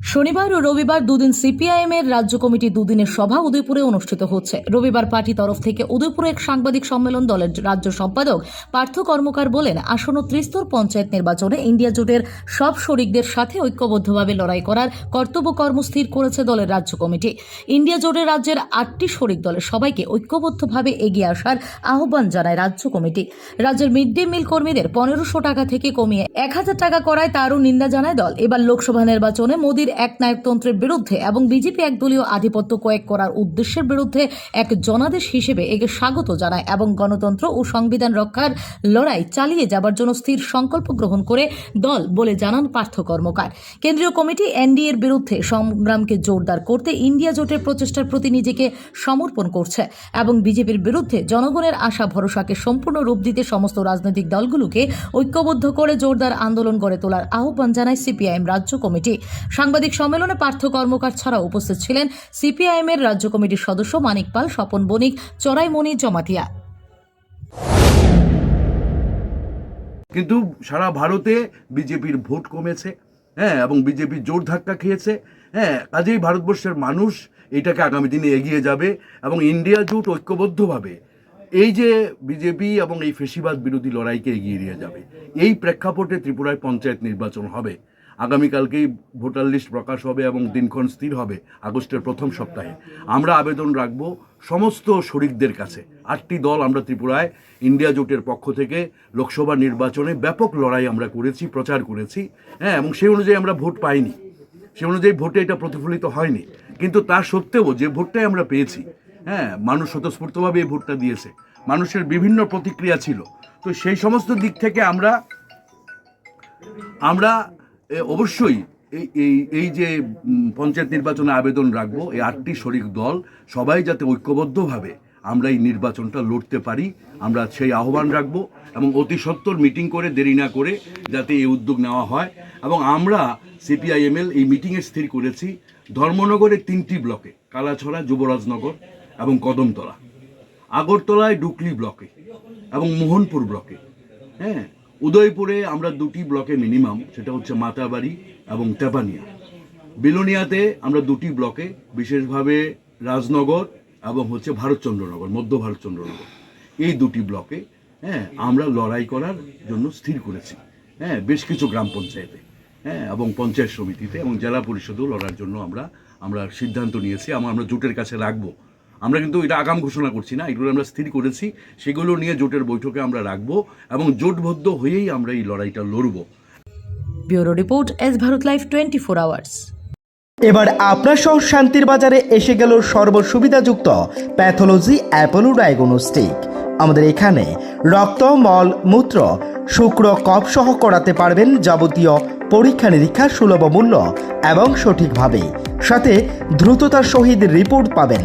শনিবার ও রবিবার দুদিন সিপিআইএম এর রাজ্য কমিটির দুদিনের সভা উদয়পুরে অনুষ্ঠিত হচ্ছে। রবিবার পার্টি তরফ থেকে উদয়পুরে এক সাংবাদিক সম্মেলন দলের রাজ্য সম্পাদক পার্থ কর্মকার বলেন, আসন্ন ত্রিস্তর পঞ্চায়েত নির্বাচনে ইন্ডিয়া জোটের সব শরিকদের সাথে ঐক্যবদ্ধভাবে লড়াই করার কর্তব্য কর্ম স্থির করেছে দলের রাজ্য কমিটি। ইন্ডিয়া জোটের রাজ্যের আটটি শরিক দলের সবাইকে ঐক্যবদ্ধভাবে এগিয়ে আসার আহ্বান জানায় রাজ্য কমিটি। রাজ্যের মিড ডে মিল কর্মীদের পনেরোশো টাকা থেকে কমিয়ে এক হাজার টাকা করায় তারও নিন্দা জানায় দল। এবার লোকসভা নির্বাচনে মোদীর এক নায়কতন্ত্রের বিরুদ্ধে এবং বিজেপি একদলীয় আধিপত্য কয়েক করার উদ্দেশ্যের বিরুদ্ধে এক জনাদেশ হিসেবে একে স্বাগত জানায় এবং গণতন্ত্র ও সংবিধান রক্ষার লড়াই চালিয়ে যাবার জন্য স্থির সংকল্প গ্রহণ করে দল বলে জানান পার্থ কর্মকার। কেন্দ্রীয় কমিটি এনডিএর বিরুদ্ধে সংগ্রামকে জোরদার করতে ইন্ডিয়া জোটের প্রচেষ্টার প্রতি নিজেকে সমর্পণ করছে এবং বিজেপির বিরুদ্ধে জনগণের আশা ভরসাকে সম্পূর্ণ রূপ দিতে সমস্ত রাজনৈতিক দলগুলোকে ঐক্যবদ্ধ করে জোরদার আন্দোলন গড়ে তোলার আহ্বান জানায় সিপিআইএম রাজ্য কমিটি। সাংবাদিক সম্মেলনে পার্থ কর্মকার ছাড়াও উপস্থিত ছিলেন সিপিআইএম এর রাজ্য কমিটির সদস্য মানিক পাল, স্বপন বণিক, চড়াইমণি, জমাতিয়া। কিন্তু সারা ভারতে বিজেপির ভোট কমেছে হ্যাঁ এবং বিজেপি জোর ধাক্কা খেয়েছে হ্যাঁ কাজেই ভারতবর্ষের মানুষ এটাকে আগামী দিনে এগিয়ে যাবে এবং ইন্ডিয়া জোট ঐক্যবদ্ধভাবে এই যে বিজেপি এবং এই ফেসিবাদ বিরোধী লড়াইকে এগিয়ে নিয়ে যাবে, এই প্রেক্ষাপটে ত্রিপুরায় পঞ্চায়েত নির্বাচন হবে। আগামীকালকেই ভোটার লিস্ট প্রকাশ হবে এবং দিনক্ষণ স্থির হবে আগস্টের প্রথম সপ্তাহে। আমরা আবেদন রাখব সমস্ত শরিকদের কাছে। আটটি দল আমরা ত্রিপুরায়, ইন্ডিয়া জোটের পক্ষ থেকে লোকসভা নির্বাচনে ব্যাপক লড়াই আমরা করেছি, প্রচার করেছি হ্যাঁ এবং সেই অনুযায়ী আমরা ভোট পাইনি। সে অনুযায়ী ভোটে এটা প্রতিফলিত হয়নি। কিন্তু তা সত্ত্বেও যে ভোটটাই আমরা পেয়েছি হ্যাঁ মানুষ স্বতঃস্ফূর্তভাবে এই ভোটটা দিয়েছে। মানুষের বিভিন্ন প্রতিক্রিয়া ছিল। তো সেই সমস্ত দিক থেকে আমরা আমরা অবশ্যই। এই এই এই যে পঞ্চায়েত নির্বাচনে আবেদন রাখব, এই আটটি শরিক দল, সবাই যাতে ঐক্যবদ্ধভাবে আমরা এই নির্বাচনটা লড়তে পারি, আমরা সেই আহ্বান রাখব এবং অতি সত্বর মিটিং করে, দেরি না করে যাতে এই উদ্যোগ নেওয়া হয়। এবং আমরা সিপিআইএমএল এই মিটিংয়ে স্থির করেছি ধর্মনগরের তিনটি ব্লকে, কালাছড়া, যুবরাজনগর এবং কদমতলা। আগরতলায় ডুকলি ব্লকে এবং মোহনপুর ব্লকে। হ্যাঁ উদয়পুরে আমরা দুটি ব্লকে মিনিমাম, সেটা হচ্ছে মাতাবাড়ি এবং তেপানিয়া। বিলোনিয়াতে আমরা দুটি ব্লকে, বিশেষভাবে রাজনগর এবং হচ্ছে ভারতচন্দ্রনগর, মধ্য ভারতচন্দ্রনগর। এই দুটি ব্লকে হ্যাঁ আমরা লড়াই করার জন্য স্থির করেছি। হ্যাঁ বেশ কিছু গ্রাম পঞ্চায়েতে হ্যাঁ এবং পঞ্চায়েত সমিতিতে এবং জেলা পরিষদেও লড়ার জন্য আমরা আমরা সিদ্ধান্ত নিয়েছি। আমরা জোটের কাছে রাখব। আমরা কিন্তু এটা আগাম ঘোষণা করছি না এগুলো আমরা স্থির করেছি সেগুলো নিয়ে জোটের বৈঠকে আমরা রাখব এবং জোটবদ্ধ হয়েই আমরা এই লড়াইটা লড়বো। Bureau report S Bharat life twenty four hours. এবার আপনার সহ শান্তির বাজারে এসে গেল সর্বসুবিধাযুক্ত প্যাথোলজি অ্যাপোলো ডায়াগনস্টিক আমাদের এখানে রক্ত মল মূত্র শুক্র কফ সহ করাতে পারবেন যাবতীয় পরীক্ষা নিরীক্ষা সুলভ মূল্য এবং সঠিকভাবে। সাথে দ্রুততার সহিত রিপোর্ট পাবেন।